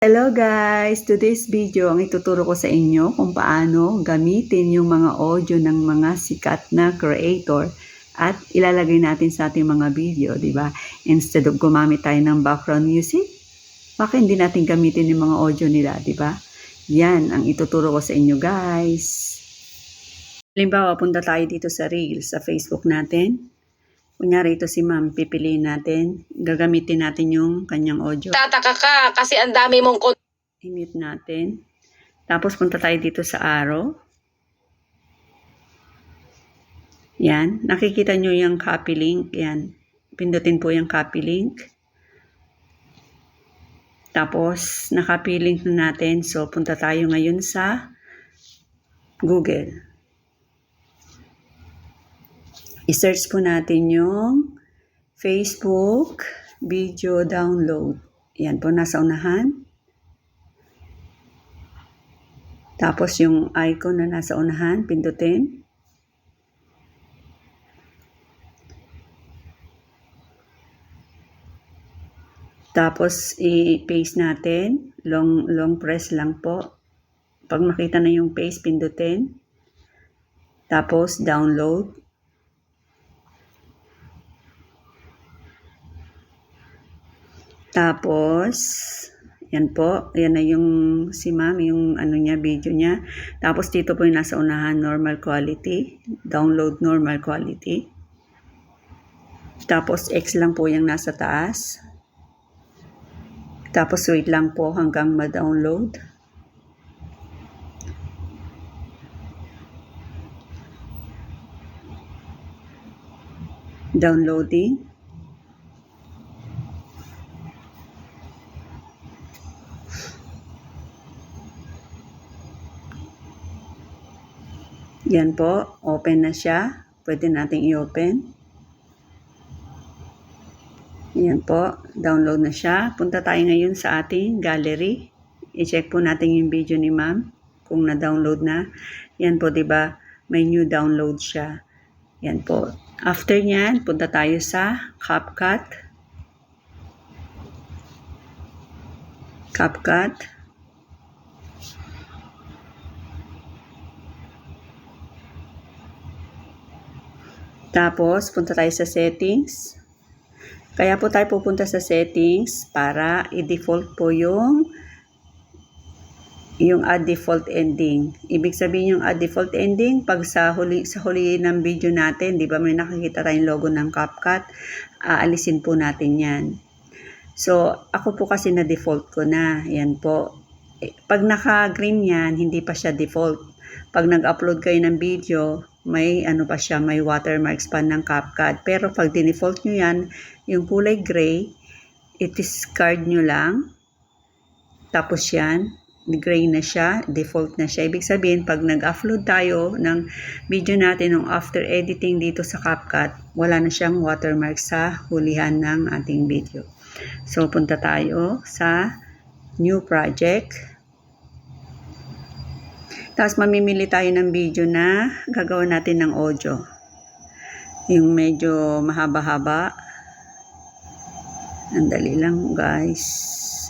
Hello guys! Today's video ang ituturo ko sa inyo kung paano gamitin yung mga audio ng mga sikat na creator at ilalagay natin sa ating mga video, di ba? Instead of gumamit tayo ng background music, baka hindi natin gamitin yung mga audio nila, di ba? Yan ang ituturo ko sa inyo guys. Halimbawa, punta tayo dito sa Reels, sa Facebook natin. Kunyari ito si ma'am, pipiliin natin. Gagamitin natin yung kanyang audio. Tataka ka kasi ang dami mong kon- I-mute natin. Tapos punta tayo dito sa arrow. Yan. Nakikita nyo yung copy link. Yan. Pindutin po yung copy link. Tapos, na-copy link na natin. So, punta tayo ngayon sa Google. I-search po natin yung Facebook video download. Yan po, nasa unahan. Tapos yung icon na nasa unahan, pindutin. Tapos i-paste natin. Long, long press lang po. Pag makita na yung paste, pindutin. Tapos download. Tapos, yan po, yan na yung si ma'am, yung ano niya, video niya. Tapos dito po yung nasa unahan, normal quality. Download normal quality. Tapos X lang po yung nasa taas. Tapos wait lang po hanggang ma-download. Downloading. Yan po, open na siya. Pwede nating i-open. Yan po, download na siya. Punta tayo ngayon sa ating gallery. I-check po natin yung video ni ma'am kung na-download na. Yan po, 'di ba? May new download siya. Yan po. After niyan, punta tayo sa CapCut. CapCut. Tapos, punta tayo sa settings. Kaya po tayo pupunta sa settings para i-default po yung yung add default ending. Ibig sabihin yung add default ending, pag sa huli, sa huli ng video natin, di ba may nakikita tayong logo ng CapCut, aalisin po natin yan. So, ako po kasi na default ko na. Yan po. Eh, Pag naka-green yan, hindi pa siya default. Pag nag-upload kayo ng video, may ano pa siya, may watermarks pa ng CapCut. Pero pag dinefault nyo yan, yung kulay gray, i-discard nyo lang. Tapos yan, gray na siya, default na siya. Ibig sabihin, pag nag-upload tayo ng video natin ng after editing dito sa CapCut, wala na siyang watermark sa hulihan ng ating video. So, punta tayo sa new project. Tapos, mamimili tayo ng video na gagawa natin ng audio. Yung medyo mahaba-haba. Andali lang, guys.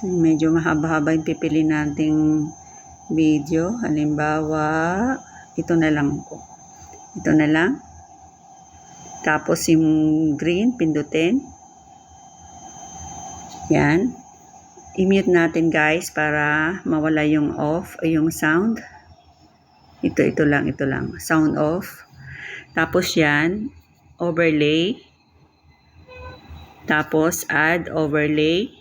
Medyo mahaba-haba yung pipili nating video. Halimbawa, ito na lang po. Ito na lang. Tapos yung green, pindutin. Yan. I-mute natin guys para mawala yung off, yung sound. Ito, ito lang, ito lang. Sound off. Tapos yan, overlay. Tapos add overlay.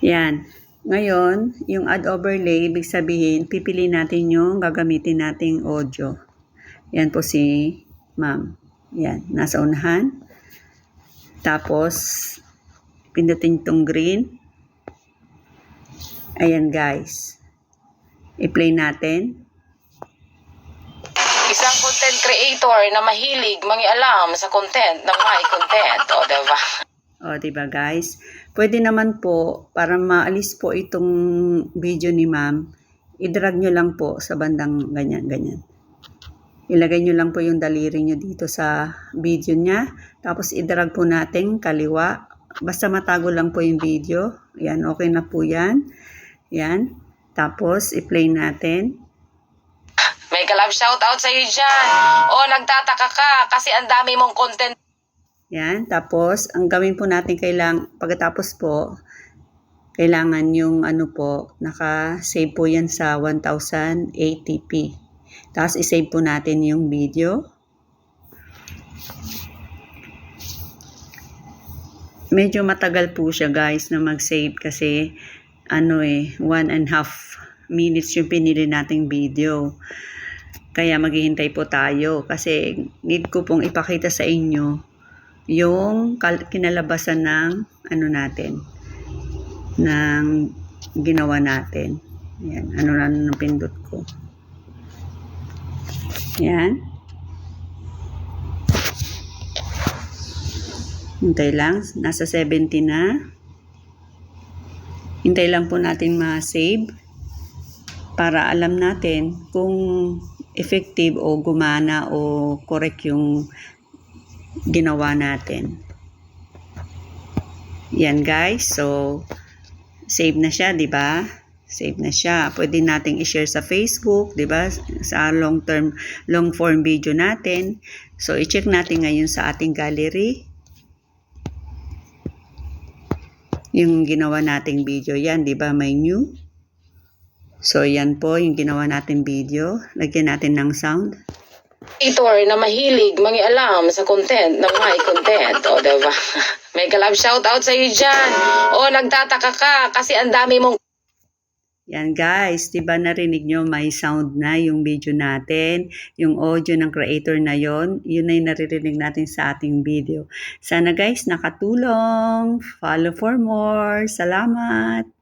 Yan. Ngayon, yung add overlay, ibig sabihin, pipili natin yung gagamitin nating audio. Yan po si ma'am. Yan, nasa unahan. Tapos, pindutin itong green. Ayan guys. I-play natin. isang content creator na mahilig mangialam sa content ng my content. O, diba? O, di ba guys? Pwede naman po, para maalis po itong video ni ma'am, i-drag nyo lang po sa bandang ganyan, ganyan. Ilagay nyo lang po yung daliri nyo dito sa video niya. Tapos i-drag po natin kaliwa Basta matago lang po yung video. Yan, okay na po yan. Yan. Tapos, i-play natin. May kalab shoutout sa iyo dyan. O nagtataka ka kasi ang dami mong content Yan. Tapos, ang gawin po natin kailang, pagkatapos po, kailangan yung ano po, naka-save po yan sa 1080p. Tapos, isave po natin yung video. Medyo matagal po siya guys na mag-save kasi ano eh, one and half minutes yung pinili nating video. Kaya maghihintay po tayo kasi need ko pong ipakita sa inyo yung kinalabasan ng ano natin ng ginawa natin. Yan, ano na ano pindot ko. Yan. Hintay lang, nasa 70 na. Hintay lang po natin ma-save para alam natin kung effective o gumana o correct yung ginawa natin. Yan guys, so save na siya, 'di ba? Save na siya. Pwede nating i-share sa Facebook, 'di ba? Sa long term long form video natin. So i-check natin ngayon sa ating gallery yung ginawa nating video. Yan, 'di ba? May new. So yan po yung ginawa nating video. Lagyan natin ng sound. creator na mahilig mangialam sa content ng my content. O, diba? May kalab shoutout sa iyo dyan. O nagtataka ka kasi ang dami mong Yan guys, 'di ba narinig nyo may sound na yung video natin, yung audio ng creator na yon, yun ay naririnig natin sa ating video. Sana guys nakatulong. Follow for more. Salamat.